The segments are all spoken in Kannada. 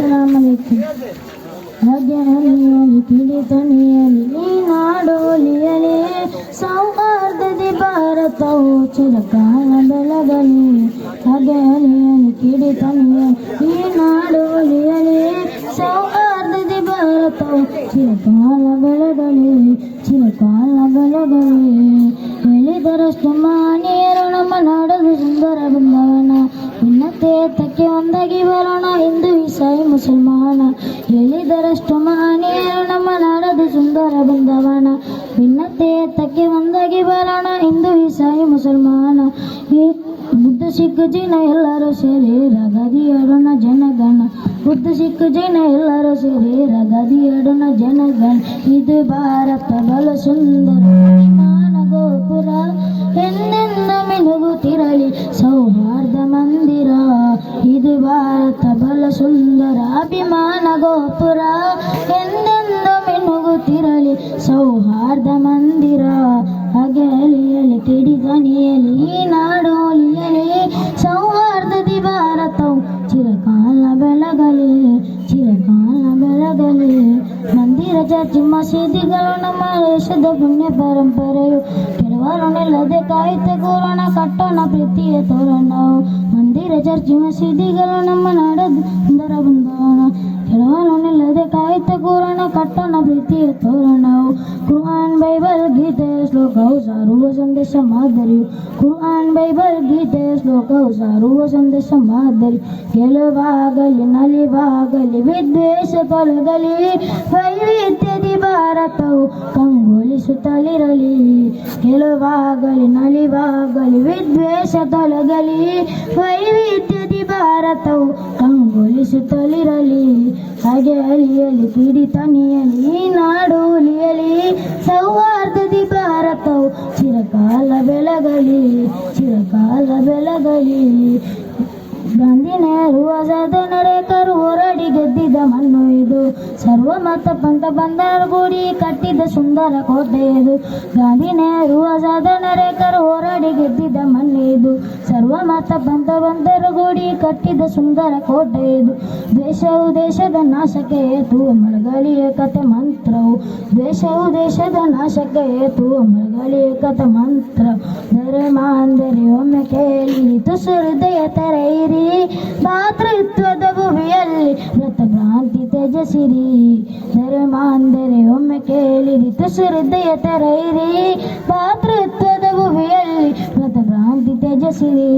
ಸಲಾಮ್ ಅಲೈಕುಮ್ ಹಾಗೆ ಹನಿಯಲಿ ಕಿಡಿತಣಿಯಲಿ ಈ ಈ ಚಿರಕಾಲ ಬೆಳಗಲಿ ಚಿರಕಾಲ ಬೆಳಗಲಿ ಹೇಳಿದರಷ್ಟು ಮಾನಿಯರು ಉನ್ನತೆ ತಕ್ಕೆ ಒಂದಾಗಿ ಬರೋಣ ಹಿಂದೂ ಇಸಾಯಿ ಮುಸಲ್ಮಾನ ಹೇಳಿದರಷ್ಟು ಮಹನೀಯರು ನಮ್ಮ ನಾಡದು ಸುಂದರ ಬೃಂದಾವನ ಭಿನ್ನತೆ ತಕ್ಕೆ ಒಂದಾಗಿ ಬರೋಣ ಹಿಂದೂ ಇಸಾಯಿ ಮುಸಲ್ಮಾನ ಈ ಬುದ್ಧ ಸಿಖ್ ಜೈನ ಎಲ್ಲರೂ ಸೇರಿ ರಗದಿ ಆಡೋಣ ಜನಗಣ ಬುದ್ಧ ಸಿಖ್ ಜೈನ ಎಲ್ಲರೂ ಸೇರಿ ರಗದಿ ಆಡೋಣ ಜನಗಣ ಇದು ಭಾರತ ಬಲ ಸುಂದರ ಭಾರತ ಬಲ ಸುಂದರ ಅಭಿಮಾನ ಗೋಪುರ ಎಂದೆಂದು ಮಿನುಗುತ್ತಿರಲಿ ಸೌಹಾರ್ದ ಮಂದಿರ ಅಗಲಿಯಲಿ ಕಿಡಿಗಣಿಯಲಿ ಈ ನಾಡೋಲಿಯಲಿ ಸೌಹಾರ್ದದಿ ಭಾರತವು ಚಿರಕಾಲ ಬೆಳಗಲಿ ಚಿರಕಾಲ ಬೆಳಗಲಿ ಮಂದಿರ ಚರ್ಚಿ ಮಸೀದಿಗಳು ನಮ್ಮ ದೇಶದ ಪುಣ್ಯ ಪರಂಪರೆಯು ಕೆಲವರು ನಿಲ್ಲದೆ ಕಾಯುತ್ತೆ ಕೂರೋಣ ಕಟ್ಟೋಣ ಪ್ರೀತಿಯ ತೋರಣವು ಮಂದಿರ ಚರ್ಚಿ ಮಸೀದಿಗಳು ನಮ್ಮ ನಾಡದ ಸುಂದರ ಕೆಲವರು ನಿಲ್ಲದೆ ಕಾಯುತ್ತೆ ಕೂರೋಣ ಕಟ್ಟೋಣ ಪ್ರೀತಿಯ ತೋರಣವು. ಕುರ್ಆನ್ ಬೈಬಲ್ ಗೀತೆಯ ಶ್ಲೋಕವು ಸಾರುವ ಸಂದೇಶ ಮಾದರಿಯು ಕುರ್ಆನ್ ಬೈಬಲ್ ಗೀತೆಯ ಶ್ಲೋಕವು ಸಾರುವ ಸಂದೇಶ ಮಾದರಿ. ಗೆಲುವಾಗಲಿ ನಲಿವಾಗಲಿ, ವಿದ್ವೇಷ ತೊಲಗಲಿ ವೈವಿಧ್ಯದಿ ಭಾರತವು ಕಂಗೊಳಿಸುತ್ತಲಿರಲಿ. ಗೆಲುವಾಗಲಿ ನಲಿವಾಗಲಿ, ವಿದ್ವೇಷ ತೊಲಗಲಿ ವೈವಿಧ್ಯದಿ ಭಾರತವು ಕಂಗೊಳಿಸುತ್ತಲಿರಲಿ ಹಾಗೆ ಅಲಿಯಲಿ ಕಿಡಿತನಿಯಲಿ ನಿಯಲಿ, ನಾಡು ಉಲಿಯಲಿ ಸೌಹಾರ್ದದಿ ಭಾರತವು ಚಿರಕಾಲ ಬೆಳಗಲಿ ಚಿರಕಾಲ ಬೆಳಗಲಿ. ಗಾಂಧಿ ನೆಹರು, ಆಜಾದ ನರೇಕರು ಹೋರಾಡಿ ಗೆದ್ದಿದ್ದ ಮಣ್ಣು ಇದು ಸರ್ವಮತ ಪಂಥ ಬಂದರಗೂಡಿ ಕಟ್ಟಿದ ಸುಂದರ ಕೋಟೆ ಇದು. ಗಾಂಧಿ ನೆಹರು ಆಜಾದ ನರೇಕರು ಹೋರಾಡಿ ಗೆದ್ದಿದ ಮಣ್ಣು ಇದು. ಸರ್ವಮತ ಪಂಥ ಬಂದರಗೂಡಿ ಕಟ್ಟಿದ ಸುಂದರ ಕೋಟೆ ಇದು. ದೇಶವು ದೇಶದ ನಾಶಕ್ಕೆ ಏತು ಮಳಗಳಿ ಏಕತೆ ಮಂತ್ರವು. ದೇಶವು ದೇಶದ ನಾಶಕ್ಕೆ ಏತು ಮಳಗಳಿ ಏಕತೆ ಮಂತ್ರ ಧರ್ಮ ಅಂದರೆ ಒಮ್ಮೆ ಕೇಳಿ, ತುಸು ಹೃದಯ ತೆರೆಯಿರಿ ಭಾತೃತ್ವದ ಭುವಿಯಲ್ಲಿ ವ್ರತ ಭ್ರಾಂತಿ ತ್ಯಜಿಸಿರಿ ಧರ್ಮಾಂಧರೆ ಒಮ್ಮೆ ಕೇಳಿರಿ ತುಸು ಹೃದಯ ತರೈರಿ ಪಾತೃತ್ವದ ಭುವಿಯಲ್ಲಿ ವ್ರತ ಭ್ರಾಂತಿ ತ್ಯಜಿಸಿರಿ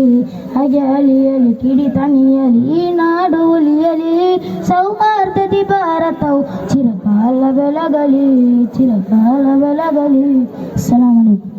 ಹಾಗೆ ಅಲಿಯಲಿ, ಕಿಡಿ ತಣಿಯಲಿ, ಈ ನಾಡು ಉಲಿಯಲಿ ಸೌಹಾರ್ದದಿ ಭಾರತವು ಚಿರಕಾಲ ಬೆಲಗಲಿ ಚಿರಕಾಲ ಬೆಳಗಲಿ. ಸಲಾಮ್ ಅಲೈಕುಂ